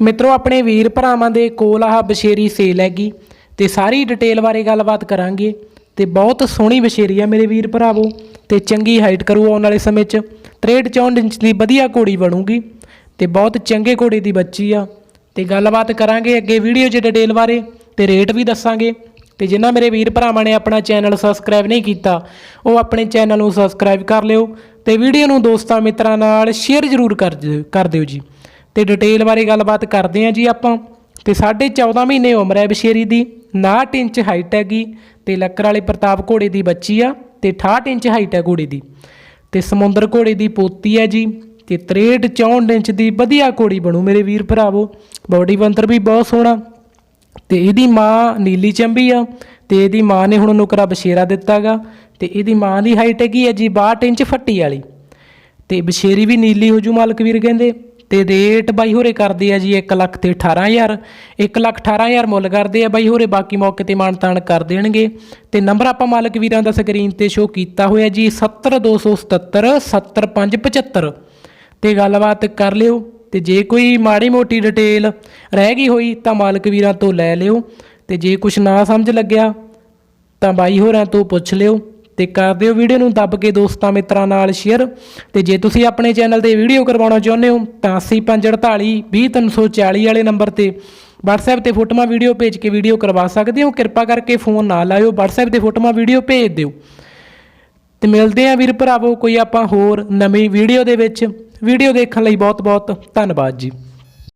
ਮਿੱਤਰੋ, ਆਪਣੇ ਵੀਰ ਭਰਾਵਾਂ ਦੇ ਕੋਲ ਆਹ ਬਸ਼ੇਰੀ ਸੇਲ ਹੈਗੀ ਤੇ ਸਾਰੀ ਡਿਟੇਲ ਬਾਰੇ ਗੱਲਬਾਤ ਕਰਾਂਗੇ ਤੇ ਬਹੁਤ ਸੋਹਣੀ ਬਸ਼ੇਰੀ ਆ ਮੇਰੇ ਵੀਰ ਭਰਾਵੋ ਤੇ ਚੰਗੀ ਹਾਈਟ ਕਰੂ ਆਉਣ ਵਾਲੇ ਸਮੇਂ 'ਚ। 63 64 ਇੰਚ ਦੀ ਵਧੀਆ ਘੋੜੀ ਬਣੂਗੀ ਤੇ ਬਹੁਤ ਚੰਗੇ ਘੋੜੇ ਦੀ ਬੱਚੀ ਆ। ਤੇ ਗੱਲਬਾਤ ਕਰਾਂਗੇ ਅੱਗੇ ਵੀਡੀਓ 'ਚ ਡਿਟੇਲ ਬਾਰੇ ਤੇ ਰੇਟ ਵੀ ਦੱਸਾਂਗੇ। ਤੇ ਜਿਨ੍ਹਾਂ ਮੇਰੇ ਵੀਰ ਭਰਾਵਾਂ ਨੇ ਆਪਣਾ ਚੈਨਲ ਸਬਸਕ੍ਰਾਈਬ ਨਹੀਂ ਕੀਤਾ, ਉਹ ਆਪਣੇ ਚੈਨਲ ਨੂੰ ਸਬਸਕ੍ਰਾਈਬ ਕਰ ਲਿਓ ਤੇ ਵੀਡੀਓ ਨੂੰ ਦੋਸਤਾਂ ਮਿੱਤਰਾਂ ਨਾਲ ਸ਼ੇਅਰ ਜ਼ਰੂਰ ਕਰ ਦਿਓ ਕਰ ਦਿਓ ਜੀ। ਤੇ ਡਿਟੇਲ ਬਾਰੇ ਗੱਲਬਾਤ ਕਰਦੇ ਹਾਂ ਜੀ ਆਪਾਂ। ਤੇ ਸਾਢੇ 14 ਮਹੀਨੇ ਉਮਰ ਹੈ ਬਸ਼ੇਰੀ ਦੀ 59 ਇੰਚ ਹਾਈਟ ਹੈਗੀ, ਤੇ ਲੱਕੜ ਵਾਲੇ ਪ੍ਰਤਾਪ ਘੋੜੇ ਦੀ ਬੱਚੀ ਆ, ਤੇ 68 ਇੰਚ ਹਾਈਟ ਹੈ ਘੋੜੇ ਦੀ। ਤੇ ਸਮੁੰਦਰ ਘੋੜੇ ਦੀ ਪੋਤੀ ਹੈ ਜੀ, ਤੇ 63 64 ਇੰਚ ਦੀ ਵਧੀਆ ਘੋੜੀ ਬਣੂ ਮੇਰੇ ਵੀਰ ਭਰਾਵੋ। ਬਾਡੀ ਬੰਤਰ ਵੀ ਬਹੁਤ ਸੋਹਣਾ। ਤੇ ਇਹਦੀ ਮਾਂ ਨੀਲੀ ਚੰਬੀ ਆ, ਤੇ ਇਹਦੀ ਮਾਂ ਨੇ ਹੁਣ ਨੁਕਰਾ ਬਸ਼ੇਰਾ ਦਿੱਤਾਗਾ, ਤੇ ਇਹਦੀ ਮਾਂ ਦੀ ਹਾਈਟ ਹੈਗੀ ਹੈ ਜੀ 62 ਇੰਚ ਫੱਟੀ ਵਾਲੀ। ਤੇ ਬਸ਼ੇਰੀ ਵੀ ਨੀਲੀ ਹੋਜੂ ਮਾਲਕ ਵੀਰ ਕਹਿੰਦੇ। ਤੇ ਰੇਟ ਬਾਈ ਹੋਰੇ ਕਰਦੇ ਆ ਜੀ 1 ਲੱਖ ਤੇ 18000 1 ਲੱਖ 18000 ਮੁੱਲ ਕਰਦੇ ਆ ਬਾਈ ਹੋਰੇ, ਬਾਕੀ ਮੌਕੇ ਤੇ ਮਾਨਤਾਨ ਕਰ ਦੇਣਗੇ। ਤੇ ਨੰਬਰ ਆਪਾਂ ਮਾਲਕ ਵੀਰਾਂ ਦਾ ਸਕਰੀਨ ਤੇ ਸ਼ੋ ਕੀਤਾ ਹੋਇਆ ਜੀ 70277 70575 ਤੇ ਗੱਲਬਾਤ ਕਰ ਲਿਓ, ਤੇ ਜੇ ਕੋਈ ਮਾੜੀ ਮੋਟੀ ਡਿਟੇਲ ਰਹਿ ਗਈ ਹੋਈ ਤਾਂ ਮਾਲਕ ਵੀਰਾਂ ਤੋਂ ਲੈ ਲਿਓ, ਤੇ ਜੇ ਕੁਝ ਨਾ ਸਮਝ ਲੱਗਿਆ ਤਾਂ ਬਾਈ ਹੋਰਾਂ ਤੋਂ ਪੁੱਛ ਲਿਓ। ਤੇ ਕਰ ਦਿਓ ਵੀਡੀਓ ਨੂੰ, ਦੱਬ ਕੇ ਦੋਸਤਾਂ ਮਿੱਤਰਾਂ ਨਾਲ ਸ਼ੇਅਰ ਤੇ ਜੇ ਤੁਸੀਂ ਆਪਣੇ ਚੈਨਲ ਤੇ ਵੀਡੀਓ ਕਰਵਾਉਣਾ ਚਾਹੁੰਦੇ ਹੋ, ਤਾਂ 8548 20340 ਵਾਲੇ ਨੰਬਰ ਤੇ WhatsApp ਤੇ ਫੋਟੋਆਂ ਵੀਡੀਓ ਭੇਜ ਕੇ ਵੀਡੀਓ ਕਰਵਾ ਸਕਦੇ ਹੋ। ਕਿਰਪਾ ਕਰਕੇ ਫੋਨ ਨਾ ਲਾਇਓ, WhatsApp ਤੇ ਫੋਟੋਆਂ ਵੀਡੀਓ ਭੇਜ ਦਿਓ। ਤੇ ਮਿਲਦੇ ਆਂ ਵੀਰ ਭਰਾਵੋ, ਕੋਈ ਆਪਾਂ ਹੋਰ ਨਵੀਂ ਵੀਡੀਓ ਦੇ ਵਿੱਚ। ਵੀਡੀਓ ਦੇਖਣ ਲਈ ਬਹੁਤ ਬਹੁਤ ਧੰਨਵਾਦ ਜੀ।